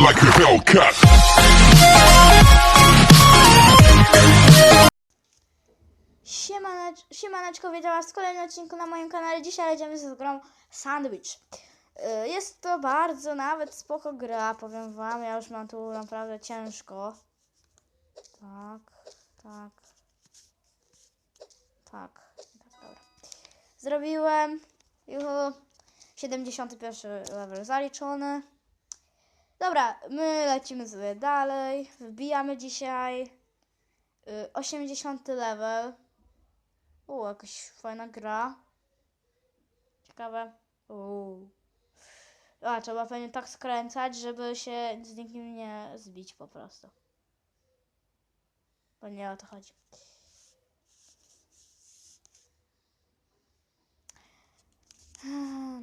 like a Hellcat. Siemanecz, siemaneczko, witam was w kolejnym odcinku na moim kanale. Dzisiaj jedziemy z grą Sandwich. Y, Jest to bardzo nawet spoko gra, powiem wam. Ja już mam tu naprawdę ciężko. Tak, tak. Tak, tak, dobra. Zrobiłem. Juhu. 71 level zaliczony. Dobra, my lecimy sobie dalej. Wbijamy dzisiaj y, 80 level. U, jakaś fajna gra. Ciekawe. Uuu. A, trzeba pewnie tak skręcać, żeby się z nikim nie zbić po prostu. Bo nie o to chodzi.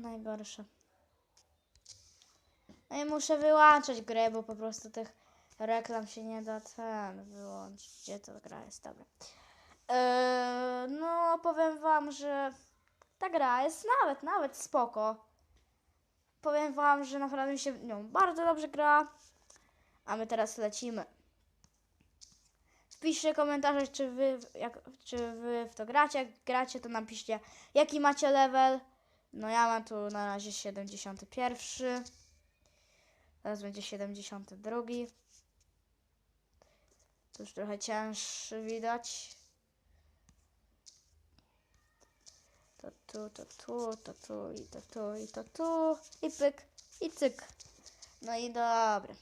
Najgorsze. No muszę wyłączać grę, bo po prostu tych reklam się nie da ten wyłączyć. Gdzie gra jest? Dobra. Eee, no, powiem wam, że ta gra jest nawet, nawet spoko. Powiem wam, że naprawdę mi się nią bardzo dobrze gra. A my teraz lecimy. Wpiszcie komentarze, czy wy, jak, czy wy w to gracie. Jak gracie, to napiszcie, jaki macie level. No ja mam tu na razie 71. Teraz będzie 72. To już trochę cięższy widać. To tu, to tu, to tu i to tu i to tu. I pyk, i cyk. No i dobra.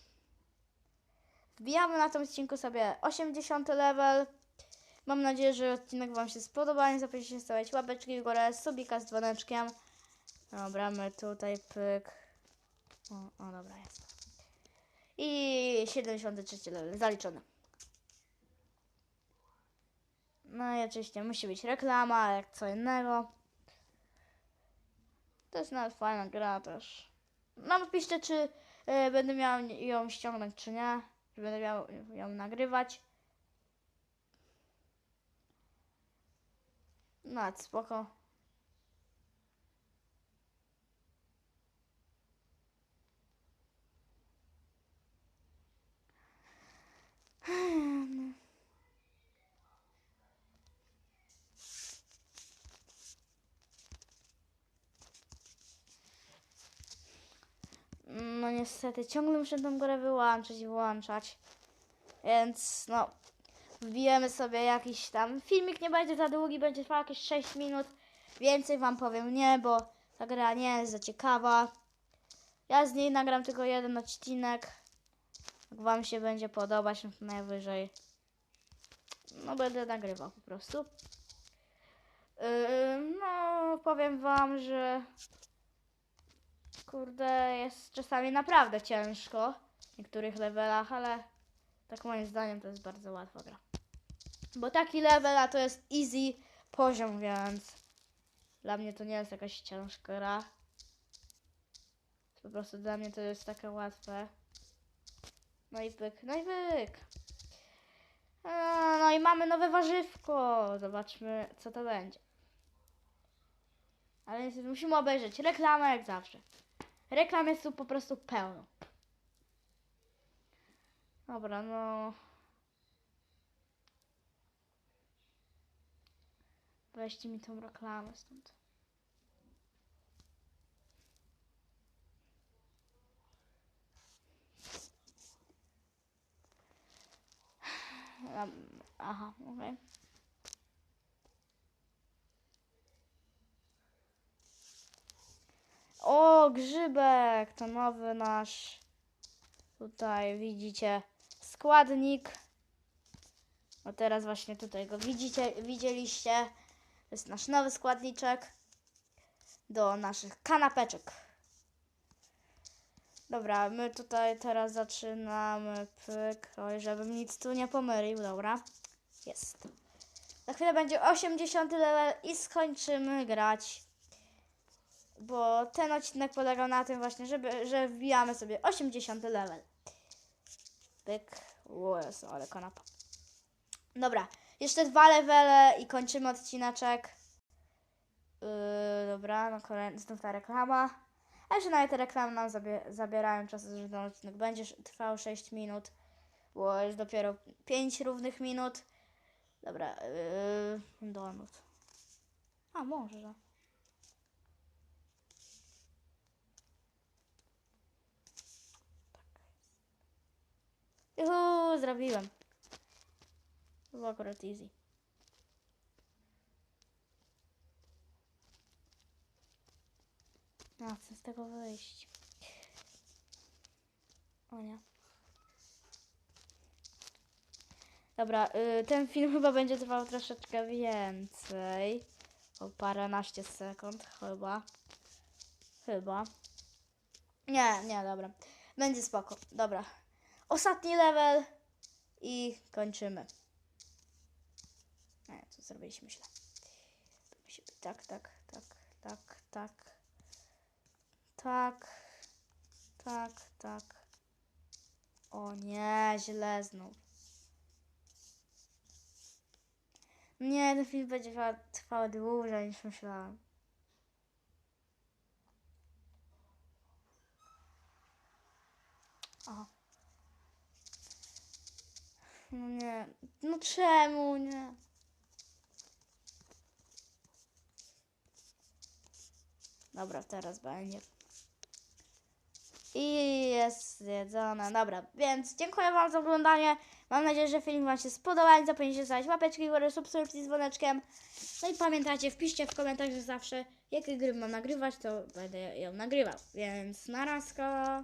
Wbijamy na tym odcinku sobie 80 level. Mam nadzieję, że odcinek Wam się spodoba. Nie zapomnijcie stawiać łapeczki w górę, subika z dzwoneczkiem. Dobra, my tutaj pyk. O, o dobra, jest. I 73 level zaliczone. No i oczywiście musi być reklama, jak co innego. To jest nawet fajna gra też. No napiszcie, czy y, będę miał ją ściągnąć, czy nie. Czy będę miał ją nagrywać. No, spoko. No niestety, ciągle muszę tą grę wyłączać i włączać. Więc no, wbijemy sobie jakiś tam filmik, nie będzie za długi, będzie trwał jakieś 6 minut. Więcej wam powiem nie, bo ta gra nie jest za ciekawa. Ja z niej nagram tylko jeden odcinek. Jak wam się będzie podobać, no to najwyżej. No będę nagrywał po prostu. Yy, no, powiem wam, że Kurde, jest czasami naprawdę ciężko w niektórych levelach, ale tak moim zdaniem to jest bardzo łatwa gra. Bo taki level, a to jest easy poziom, więc dla mnie to nie jest jakaś ciężka gra. Po prostu dla mnie to jest takie łatwe. No i pyk, no i pyk. A, No i mamy nowe warzywko. Zobaczmy, co to będzie. Ale niestety musimy obejrzeć reklamę jak zawsze. Reklam jest tu po prostu pełno. Dobra, no. Weźcie mi tą reklamę stąd. Em, Aha, okej. O, grzybek! To nowy nasz. Tutaj widzicie składnik. O teraz właśnie tutaj go widzicie, widzieliście. To jest nasz nowy składniczek do naszych kanapeczek. Dobra, my tutaj teraz zaczynamy pyk. Oj, żebym nic tu nie pomylił, dobra. Jest. Za chwilę będzie 80 level i skończymy grać bo ten odcinek polegał na tym właśnie, żeby, że wbijamy sobie 80 level. Pyk. O ale kanapa. Dobra, jeszcze dwa levele i kończymy odcineczek. Yy, dobra, no kolejny, znów ta reklama. A że nawet te reklamy nam zabie zabierają czas, że ten odcinek będzie trwał 6 minut, bo jest dopiero 5 równych minut. Dobra, yy, donut. A, może. Juhu, zrobiłem. To było akurat easy. A, z tego wyjść. O nie. Dobra, y, ten film chyba będzie trwał troszeczkę więcej. O paręnaście sekund chyba. Chyba. Nie, nie, dobra. Będzie spoko. Dobra. Ostatni level i kończymy. Nie, co zrobiliśmy źle. To tak, tak, tak, tak, tak. Tak. Tak, tak. O nie, źle znów. Nie, ten film będzie trwał, trwał dłużej niż myślałam. Aha. No nie. No czemu nie? Dobra, teraz będzie. I jest zjedzone. Dobra, więc dziękuję Wam za oglądanie. Mam nadzieję, że film Wam się spodobał. Nie zapomnijcie zostawić łapeczki górę, subskrypcji z dzwoneczkiem. No i pamiętajcie, wpiszcie w komentarzach zawsze, jakie gry mam nagrywać, to będę ją nagrywał. Więc narazka.